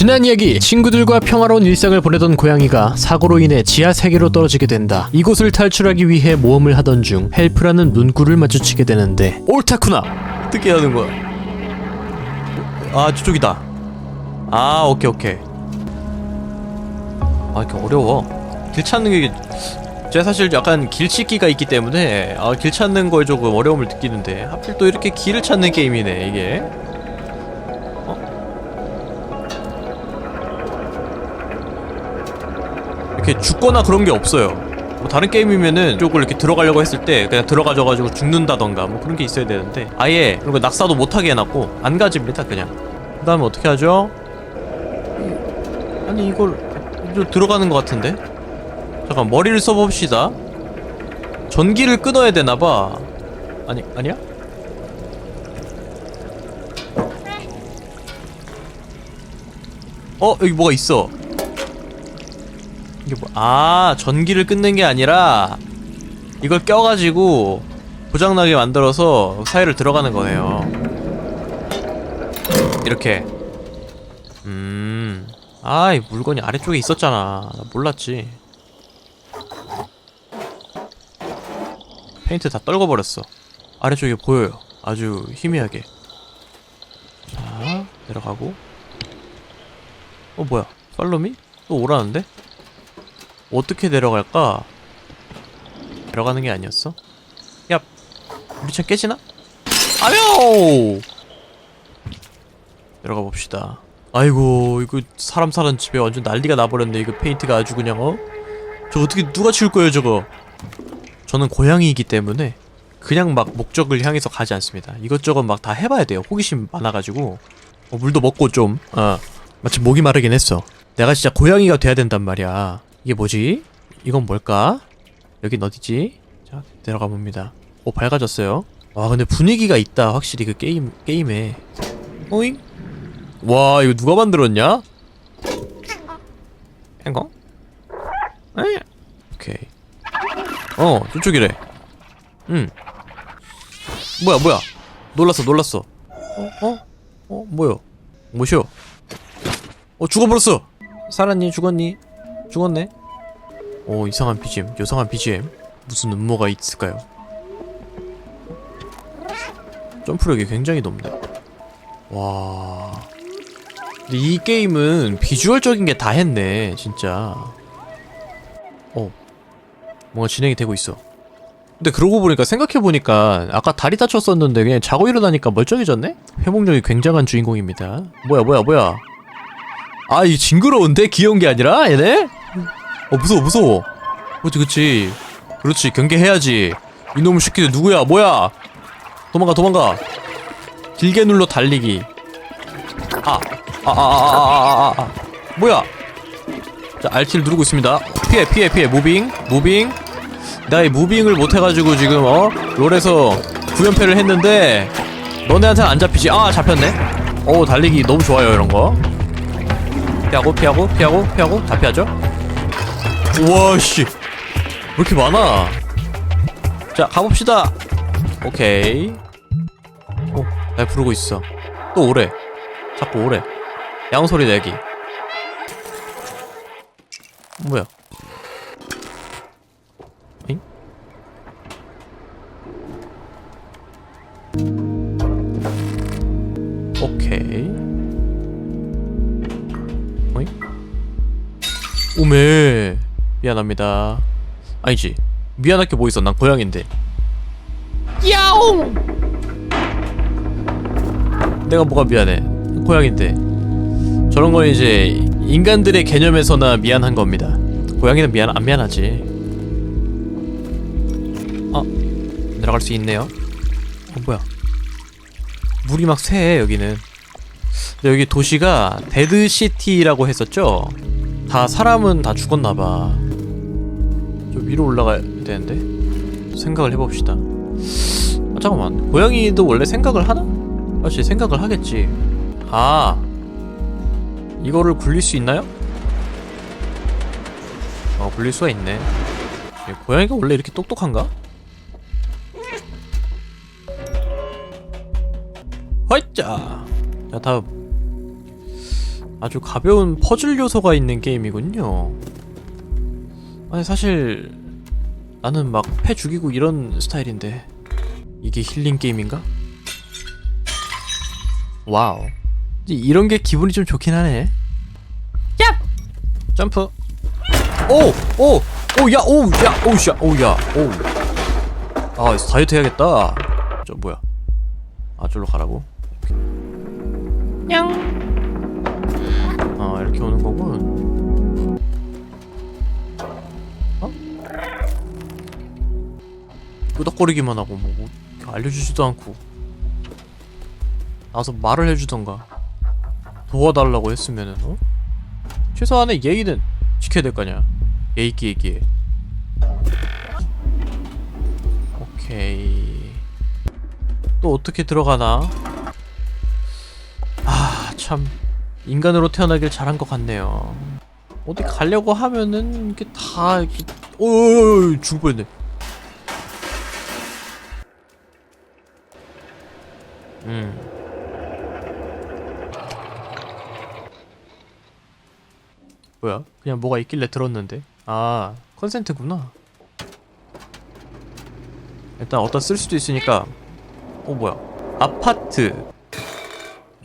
지난 이야기 친구들과 평화로운 일상을 보내던 고양이가 사고로 인해 지하 세계로 떨어지게 된다. 이곳을 탈출하기 위해 모험을 하던 중 헬프라는 문구를 마주치게 되는데 옳다쿠나 어떻게 하는 거야? 아 저쪽이다. 아 오케이 오케이. 아 이렇게 어려워. 길 찾는 게 제가 사실 약간 길찾기가 있기 때문에 아, 길 찾는 거에 조금 어려움을 느끼는데 하필 또 이렇게 길을 찾는 게임이네 이게. 이렇게 죽거나 그런 게 없어요. 뭐 다른 게임이면은 쪽을 이렇게 들어가려고 했을 때 그냥 들어가져가지고 죽는다던가 뭐 그런 게 있어야 되는데 아예 그런 거 낙사도 못하게 해놨고 안 가집니다 그냥. 그 다음에 어떻게 하죠? 아니 이걸 좀 들어가는 것 같은데? 잠깐 머리를 써봅시다. 전기를 끊어야 되나봐. 아니 아니야? 어 여기 뭐가 있어. 이게 뭐, 아, 전기를 끊는 게 아니라 이걸 껴가지고 고장나게 만들어서 사이를 들어가는 거네요. 이렇게. 음. 아, 이 물건이 아래쪽에 있었잖아. 나 몰랐지. 페인트 다 떨궈버렸어. 아래쪽에 보여요. 아주 희미하게. 자, 내려가고. 어, 뭐야. 팔로미? 또 오라는데? 어떻게 내려갈까? 내려가는 게 아니었어? 야, 우리 차 깨지나? 아뇨! 내려가 봅시다. 아이고, 이거 사람 사는 집에 완전 난리가 나버렸네. 이거 페인트가 아주 그냥 어? 저 어떻게 누가 치울 거예요, 저거? 저는 고양이이기 때문에 그냥 막 목적을 향해서 가지 않습니다. 이것저것 막 다 해봐야 돼요. 호기심 많아가지고 어, 물도 먹고 좀. 어, 마침 목이 마르긴 했어. 내가 진짜 고양이가 돼야 된단 말이야. 이게 뭐지? 이건 뭘까? 여긴 어디지? 자, 내려가 봅니다. 오, 밝아졌어요. 와, 근데 분위기가 있다. 확실히 그 게임, 게임에. 오잉? 와, 이거 누가 만들었냐? 행거? 에? 오케이. 어, 저쪽이래. 응. 뭐야, 뭐야. 놀랐어, 놀랐어. 어, 어? 어, 뭐야? 뭐시오? 어, 죽어버렸어! 살았니? 죽었니? 죽었네? 오 이상한 BGM 요상한 BGM 무슨 음모가 있을까요? 점프력이 굉장히 높네 와 근데 이 게임은 비주얼적인 게 다 했네 진짜 어 뭔가 진행이 되고 있어 근데 그러고 보니까 생각해보니까 아까 다리 다쳤었는데 그냥 자고 일어나니까 멀쩡해졌네? 회복력이 굉장한 주인공입니다 뭐야 뭐야 뭐야 아, 이 징그러운데? 귀여운 게 아니라? 얘네? 어, 무서워, 무서워. 그렇지, 그렇지. 그렇지, 경계해야지. 이놈의 새끼들 누구야? 뭐야? 도망가, 도망가. 길게 눌러 달리기. 아, 아, 아, 아, 아, 아, 아, 아. 뭐야? 자, RT를 누르고 있습니다. 피해, 피해, 피해. 무빙, 무빙. 이 무빙을 못해가지고 지금, 어? 롤에서 구연패를 했는데, 너네한테는 안 잡히지. 아, 잡혔네. 오, 달리기 너무 좋아요, 이런 거. 피하고 피하고 피하고 피하고 다 피하죠 우와 씨왜 이렇게 많아? 자 가봅시다. 오케이. 오날 부르고 있어. 또 오래. 자꾸 오래. 양소리 내기. 뭐야? 잉? 오케이? 오메 미안합니다. 아니지. 미안할 게 뭐 있어? 난 고양인데. 야옹! 내가 뭐가 미안해? 고양인데. 저런 건 이제 인간들의 개념에서나 미안한 겁니다. 고양이는 미안 안 미안하지. 어 내려갈 수 있네요. 어 뭐야? 물이 막 새 여기는. 근데 여기 도시가 데드 시티라고 했었죠? 다 사람은 다 죽었나봐. 저 위로 올라가야 되는데 생각을 해봅시다 아 잠깐만 고양이도 원래 생각을 하나? 맞지 생각을 하겠지 아 이거를 굴릴 수 있나요? 어 굴릴 수가 있네 예, 고양이가 원래 이렇게 똑똑한가? 허이짜 자 다음 아주 가벼운 퍼즐 요소가 있는 게임이군요. 아니 사실 나는 막 패 죽이고 이런 스타일인데 이게 힐링 게임인가? 와우. 이런 게 기분이 좀 좋긴 하네. 야! 점프. 오! 오! 오! 야! 오! 야! 오! 샤! 오! 야! 오! 아, 다이어트 해야겠다. 저 뭐야? 아, 저로 가라고? 냥! 아, 이렇게 오는 거군. 끄덕거리기만 하고 뭐 알려주지도 않고 나와서 말을 해주던가 도와달라고 했으면은 어? 최소한의 예의는 지켜야 될 거냐 예의 있게 얘기해. 오케이. 또 어떻게 들어가나? 아 참. 인간으로 태어나길 잘한 것 같네요. 어디 가려고 하면은 이게 다 이렇게 오오오 죽을 뻔했네 음 뭐야? 그냥 뭐가 있길래 들었는데? 아 컨센트구나. 일단 어디다 쓸 수도 있으니까. 어 뭐야? 아파트.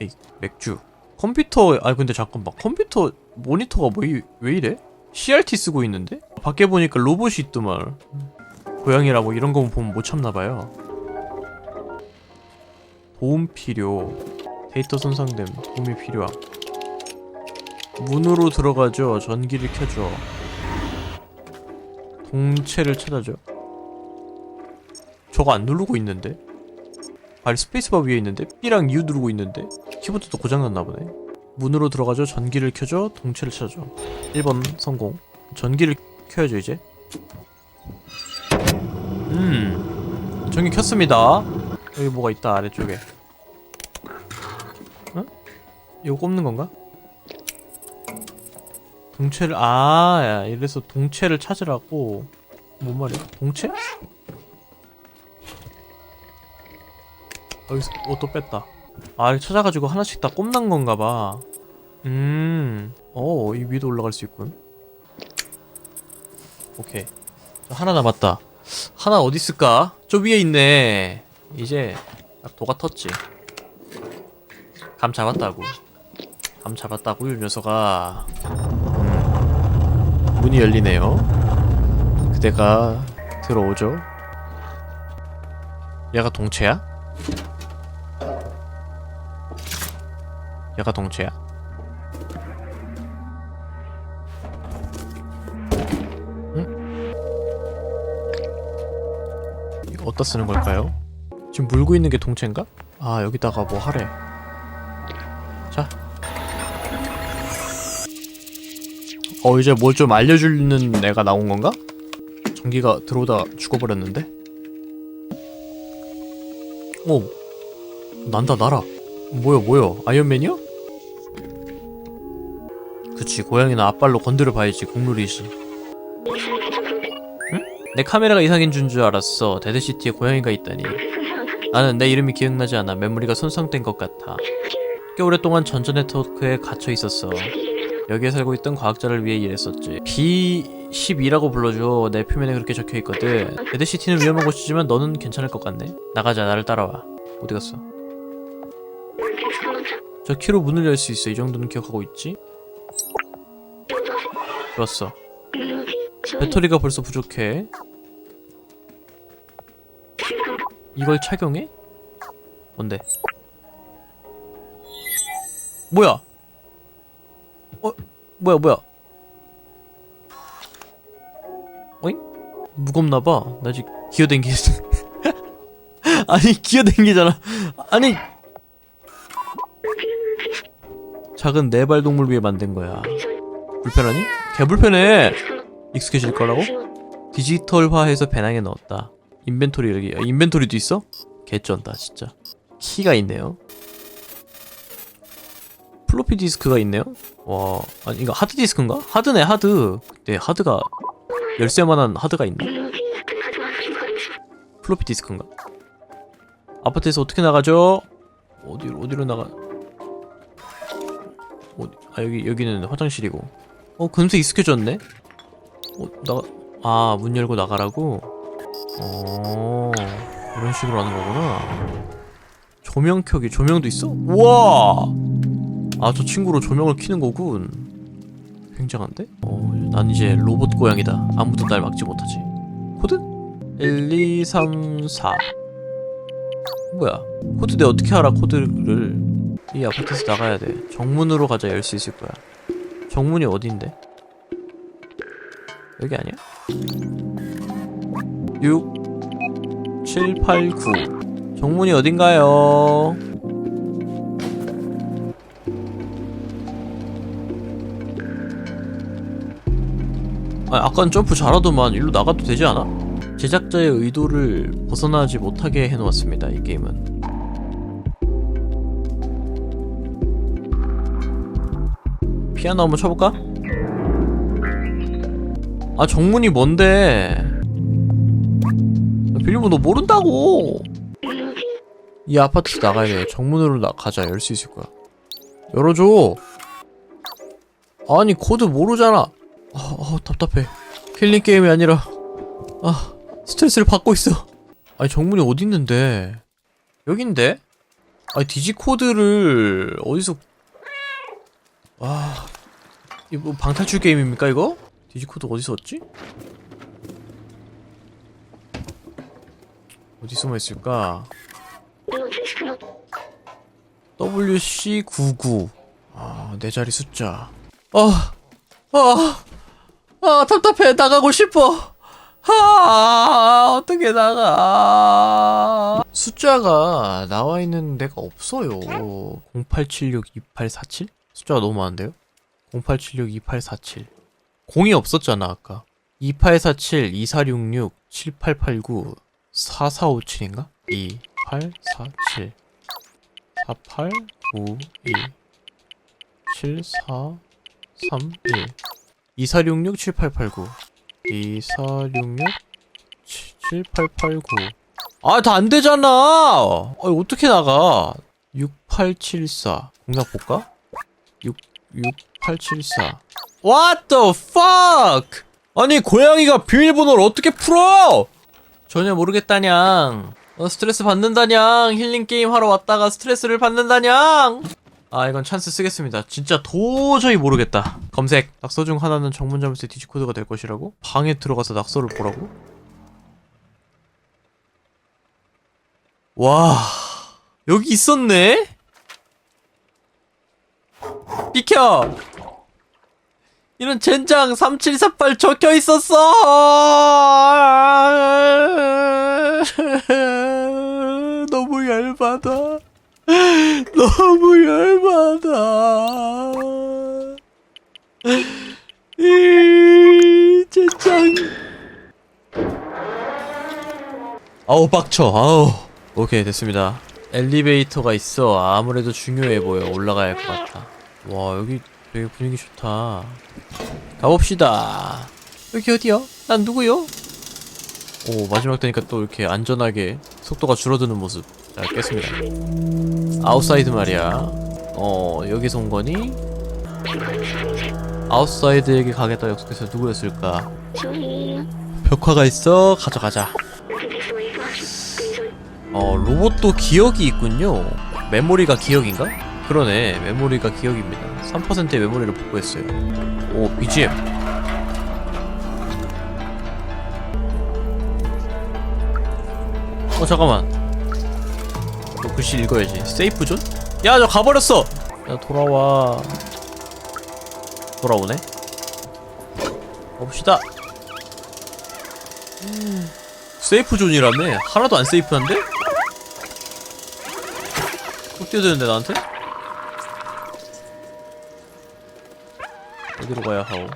에이 맥주. 컴퓨터 아 근데 잠깐만. 컴퓨터 모니터가 뭐, 이- 왜 이래? CRT 쓰고 있는데? 밖에 보니까 로봇이 있더만. 고양이라 뭐 이런 거 보면 못 참나봐요 도움 필요 데이터 손상됨 도움이 필요함 문으로 들어가죠. 전기를 켜줘. 동체를 찾아줘. 저거 안 누르고 있는데? 발 스페이스바 위에 있는데? B랑 U 누르고 있는데? 키보드도 고장났나 보네. 문으로 들어가죠. 전기를 켜줘. 동체를 찾아줘. 1번 성공. 전기를 켜야죠, 이제. 음. 전기 켰습니다. 여기 뭐가 있다, 아래쪽에. 어? 이거 꼽는 건가? 동체를 아 야, 이래서 동체를 찾으라고. 뭔 말이야? 동체? 여기서 옷도 뺐다. 아 이거 찾아가지고 하나씩 다 꼽는 건가 봐. 음 어 이 위도 올라갈 수 있군. 오케이. 저 하나 남았다. 하나 어디 있을까? 저 위에 있네. 이제 딱 도가 텄지. 감 잡았다고 감 잡았다고 이 녀석아 문이 열리네요. 그대가 들어오죠. 얘가 동체야? 얘가 동체야? 응? 이거 어디다 쓰는 걸까요? 지금 물고 있는 게 동체인가? 아 여기다가 뭐 하래. 어 이제 뭘 좀 알려주는 애가 나온 건가? 전기가 들어오다 죽어버렸는데? 오 난다 날아 뭐야 뭐야 아이언맨이야? 그치 고양이는 앞발로 건드려 봐야지 국룰이지 응? 내 카메라가 이상인 줄 줄 알았어 데드시티에 고양이가 있다니 나는 내 이름이 기억나지 않아 메모리가 손상된 것 같아 꽤 오랫동안 전자 네트워크에 갇혀 있었어 여기에 살고 있던 과학자를 위해 일했었지. B12라고 불러줘. 내 표면에 그렇게 적혀 있거든. 데드시티는 위험한 곳이지만 너는 괜찮을 것 같네. 나가자. 나를 따라와. 어디 갔어? 저 키로 문을 열 수 있어. 이 정도는 기억하고 있지? 좋았어. 배터리가 벌써 부족해. 이걸 착용해? 뭔데? 뭐야? 어? 뭐야 뭐야 어잉? 무겁나봐 나 아직 기어댕기 아니 기어댕기잖아 아니 작은 네 발 동물 위해 만든 거야 불편하니? 개 불편해 익숙해질 거라고? 디지털화해서 배낭에 넣었다 인벤토리 여기 아, 인벤토리도 있어? 개쩐다 진짜 키가 있네요 플로피 디스크가 있네요 와 아니 이거 하드 디스크인가? 하드네 하드 네 하드가 열쇠만한 하드가 있네 플로피 디스크인가? 아파트에서 어떻게 나가죠? 어디로 어디로 나가? 어디 아 여기 여기는 화장실이고 어 금세 익숙해졌네 어나아 문 열고 나가라고 어 이런 식으로 하는 거구나 조명 켜기 조명도 있어 우와 아 저 친구로 조명을 켜는 거군. 굉장한데? 어 난 이제 로봇 고양이다. 아무도 날 막지 못하지. 코드? 1 2 3 4 뭐야? 코드 내 어떻게 알아 코드를? 이 아파트에서 나가야 돼. 정문으로 가자 열 수 있을 거야. 정문이 어딘데? 여기 아니야? 6 7 8 9 정문이 어딘가요? 아, 아까는 점프 잘하더만 일로 나가도 되지 않아? 제작자의 의도를 벗어나지 못하게 해놓았습니다. 이 게임은. 피아노 한번 쳐볼까? 아 정문이 뭔데? 빌리보 너 모른다고. 이 아파트에서 나가야 돼. 정문으로 나 가자. 열 수 있을 거야. 열어줘. 아니 코드 모르잖아. 아, 아 답답해. 킬링 게임이 아니라 아 스트레스를 받고 있어. 아니 정문이 어디 있는데? 여긴데? 아니 디지 코드를 어디서? 아 이거 뭐 방탈출 게임입니까 이거? 디지 코드 어디서 얻지? 어디 숨어 있을까? WC99 아, 내 자리 숫자 아, 아, 아, 답답해. 나가고 싶어. 아, 어떻게 나가? 숫자가 나와 있는 데가 없어요. 08762847 숫자가 너무 많은데요? 08762847 공이 없었잖아 아까. 2847 2466 7889 4457인가? 2847 4892 7431 2466 7889 2466 7889 아 다 안되잖아. 아 어떻게 나가? 6874 공략 볼까? 6 6874 What the fuck? 아니 고양이가 비밀번호를 어떻게 풀어? 전혀 모르겠다냥. 어, 스트레스 받는다냥. 힐링 게임 하러 왔다가 스트레스를 받는다냥 아 이건 찬스 쓰겠습니다 진짜 도저히 모르겠다 검색 낙서 중 하나는 정문 잠수의 디지코드가 될 것이라고? 방에 들어가서 낙서를 보라고? 와 여기 있었네? 비켜 이런 젠장 3748 적혀 있었어 너무 열받아 너무 열받아. 이 젠장 아우 빡쳐. 아우. 오케이 됐습니다. 엘리베이터가 있어. 아무래도 중요해 보여. 올라가야 할 것 같아. 와 여기 되게 분위기 좋다. 가봅시다. 여기 어디요? 난 누구요? 오 마지막 되니까 또 이렇게 안전하게 속도가 줄어드는 모습 자 깼습니다. 아웃사이드 말이야. 어 여기서 온 거니? 아웃사이드에게 가겠다 약속해서 누구였을까? 벽화가 있어? 가져가자. 어 로봇도 기억이 있군요. 메모리가 기억인가? 그러네. 메모리가 기억입니다. 3%의 메모리를 복구했어요. 오 BGM 어 잠깐만 너 글씨 읽어야지 세이프 존? 야 저 가버렸어 야 돌아와 돌아오네 가봅시다 음, 세이프 존이라며 하나도 안 세이프한데? 꼭 뛰어드는데 나한테? 어디로 가야 하오?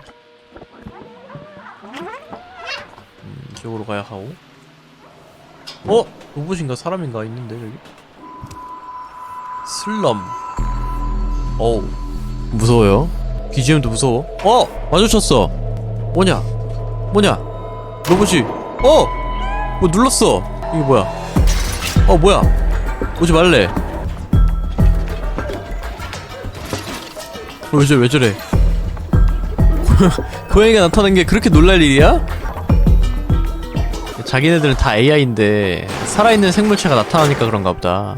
음, 이쪽으로 가야 하오? 어? 로봇인가 사람인가 있는데 저기? 슬럼. 어우 무서워요? BGM도 무서워? 어! 마주쳤어. 뭐냐? 뭐냐? 로봇이 어! 뭐 눌렀어. 이게 뭐야? 어 뭐야? 오지 말래. 어, 왜 저래 왜 저래? 고양이가 나타난 게 그렇게 놀랄 일이야? 자기네들은 다 AI인데 살아있는 생물체가 나타나니까 그런가 보다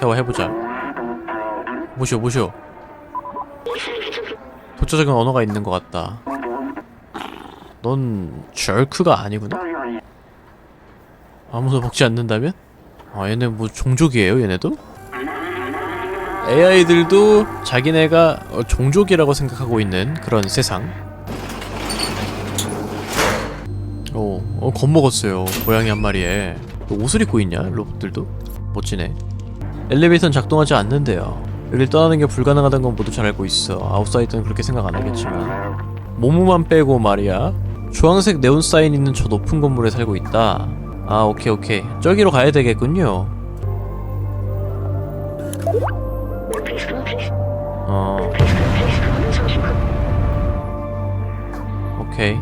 대화해보자 모셔 모셔 독자적인 언어가 있는 것 같다 넌 절크가 아니구나? 아무도 먹지 않는다면? 아 얘네 뭐 종족이에요 얘네도? AI들도 자기네가 어, 종족이라고 생각하고 있는 그런 세상 오, 어, 겁먹었어요 고양이 한 마리에 너 옷을 입고 있냐 로봇들도? 멋지네 엘리베이터는 작동하지 않는데요. 여길 떠나는 게 불가능하다는 건 모두 잘 알고 있어. 아웃사이더는 그렇게 생각 안 하겠지만. 모모만 빼고 말이야. 주황색 네온 사인 있는 저 높은 건물에 살고 있다. 아 오케이 오케이. 저기로 가야 되겠군요. 어. 오케이